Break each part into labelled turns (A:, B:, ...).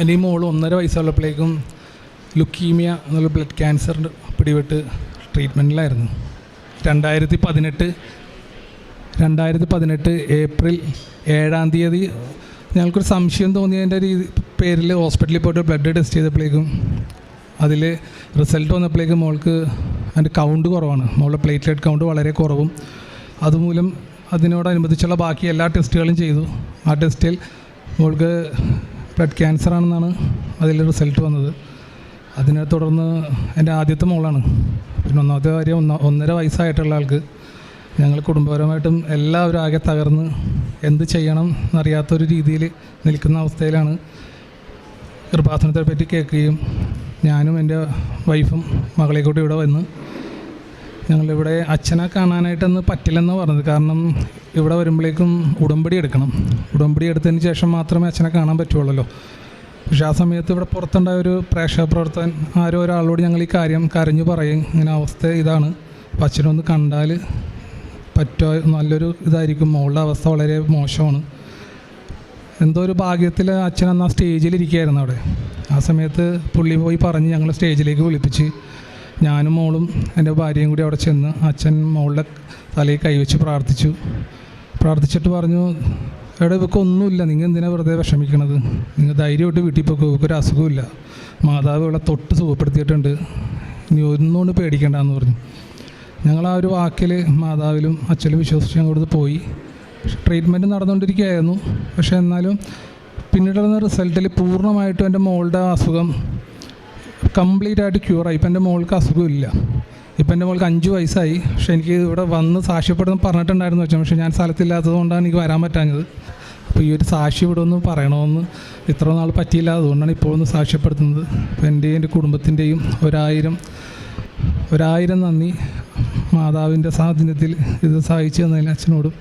A: എന്റെ ഈ മോൾ ഒന്നര വയസ്സുള്ളപ്പോഴേക്കും ലുക്കീമിയ എന്നുള്ള ബ്ലഡ് ക്യാൻസർ പിടിപെട്ട് ട്രീറ്റ്മെന്റിലായിരുന്നു. രണ്ടായിരത്തി പതിനെട്ട് രണ്ടായിരത്തി പതിനെട്ട് ഏപ്രിൽ ഏഴാം തീയതി ഞങ്ങൾക്കൊരു സംശയം തോന്നിയതിന്റെ രീതി പേരിൽ ഹോസ്പിറ്റലിൽ പോയിട്ട് ബ്ലഡ് ടെസ്റ്റ് ചെയ്തപ്പോഴേക്കും അതിൽ റിസൾട്ട് വന്നപ്പോഴേക്കും മോൾക്ക് അതിന്റെ കൗണ്ട് കുറവാണ്. മോളുടെ പ്ലേറ്റ്ലെറ്റ് കൗണ്ട് വളരെ കുറവും. അതുമൂലം അതിനോടനുബന്ധിച്ചുള്ള ബാക്കി എല്ലാ ടെസ്റ്റുകളും ചെയ്തു. ആ ടെസ്റ്റിൽ മോൾക്ക് ബ്ലഡ് ക്യാൻസർ ആണെന്നാണ് അതിൽ റിസൾട്ട് വന്നത്. അതിനെ തുടർന്ന് എന്റെ ആദ്യത്തെ മോളാണ്. പിന്നെ ഒന്നാമത്തെ കാര്യം ഒന്ന ഒന്നര വയസ്സായിട്ടുള്ള ആൾക്ക്. ഞങ്ങൾ കുടുംബപരമായിട്ടും എല്ലാവരും ആകെ തകർന്ന് എന്ത് ചെയ്യണം എന്നറിയാത്തൊരു രീതിയിൽ നിൽക്കുന്ന അവസ്ഥയിലാണ് ഗർഭാസനത്തെ പറ്റി കേൾക്കുകയും ഞാനും എന്റെ വൈഫും മകളെ കൂടി ഇവിടെ വന്ന് ഞങ്ങളിവിടെ അച്ഛനെ കാണാനായിട്ടൊന്ന് പറ്റില്ലെന്ന് പറഞ്ഞത്. കാരണം ഇവിടെ വരുമ്പോഴേക്കും ഉടമ്പടി എടുക്കണം. ഉടമ്പടി എടുത്തതിന് ശേഷം മാത്രമേ അച്ഛനെ കാണാൻ പറ്റുള്ളൂ പക്ഷെ ആ സമയത്ത് ഇവിടെ പുറത്തുണ്ടായ ഒരു പ്രേക്ഷക പ്രവർത്തകൻ ആരോ ഒരാളോട് ഞങ്ങൾ ഈ കാര്യം കരഞ്ഞു പറയും. ഇങ്ങനെ അവസ്ഥ ഇതാണ്. അപ്പം അച്ഛനൊന്ന് കണ്ടാൽ പറ്റോ? നല്ലൊരു ഇതായിരിക്കും. മോളുടെ അവസ്ഥ വളരെ മോശമാണ്. എന്തോ ഒരു ഭാഗ്യത്തിൽ അച്ഛൻ അന്ന് ആ സ്റ്റേജിലിരിക്കുകയായിരുന്നു അവിടെ. ആ സമയത്ത് പുള്ളി പോയി പറഞ്ഞ് ഞങ്ങൾ സ്റ്റേജിലേക്ക് വിളിപ്പിച്ച് ഞാനും മോളും എന്റെ ഭാര്യയും കൂടി അവിടെ ചെന്ന് അച്ഛൻ മോളുടെ തലയിൽ കൈവച്ച് പ്രാർത്ഥിച്ചു. പ്രാർത്ഥിച്ചിട്ട് പറഞ്ഞു എവിടെ ഇവർക്ക് ഒന്നുമില്ല. നിങ്ങൾ എന്തിനാണ് വെറുതെ വിഷമിക്കണത്? നിങ്ങൾ ധൈര്യമായിട്ട് വീട്ടിൽ പോയി ഇവക്കൊരു അസുഖമില്ല മാതാവ് ഇവിടെ തൊട്ട് സുഖപ്പെടുത്തിയിട്ടുണ്ട്. ഇനി ഒന്നുകൊണ്ട് പേടിക്കേണ്ടെന്ന് പറഞ്ഞു. ഞങ്ങൾ ആ ഒരു വാക്കിൽ മാതാവിലും അച്ഛനും വിശ്വസിച്ച് ഞങ്ങളോട് പോയി. ട്രീറ്റ്മെന്റ് നടന്നുകൊണ്ടിരിക്കുകയായിരുന്നു. പക്ഷേ എന്നാലും പിന്നീടുള്ള റിസൾട്ടിൽ പൂർണമായിട്ടും എന്റെ മോളുടെ അസുഖം കംപ്ലീറ്റ് ആയിട്ട് ക്യൂറായി ഇപ്പം എന്റെ മോൾക്ക് അസുഖമില്ല. ഇപ്പം എന്റെ മോൾക്ക് അഞ്ച് വയസ്സായി. പക്ഷേ എനിക്ക് ഇവിടെ വന്ന് സാക്ഷ്യപ്പെടുന്ന പറഞ്ഞിട്ടുണ്ടായിരുന്നു വെച്ചാൽ പക്ഷേ ഞാൻ സ്ഥലത്തില്ലാത്തത് കൊണ്ടാണ് എനിക്ക് വരാൻ പറ്റാഞ്ഞത്. അപ്പോൾ ഈ ഒരു സാക്ഷി ഇവിടെ ഒന്ന് പറയണമെന്ന് ഇത്ര നാൾ പറ്റിയില്ല. അതുകൊണ്ടാണ് ഇപ്പോൾ ഒന്ന് സാക്ഷ്യപ്പെടുത്തുന്നത്. അപ്പോൾ എന്റെയും എന്റെ കുടുംബത്തിന്റെയും ഒരായിരം ഒരായിരം നന്ദി. മാതാവിന്റെ സാന്നിധ്യത്തിൽ ഇത് സഹായിച്ചു തന്നതിന് അച്ഛനോടും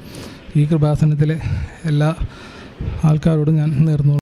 A: ഈ കൃപാസനത്തിലെ എല്ലാ ആൾക്കാരോടും ഞാൻ നേർന്നു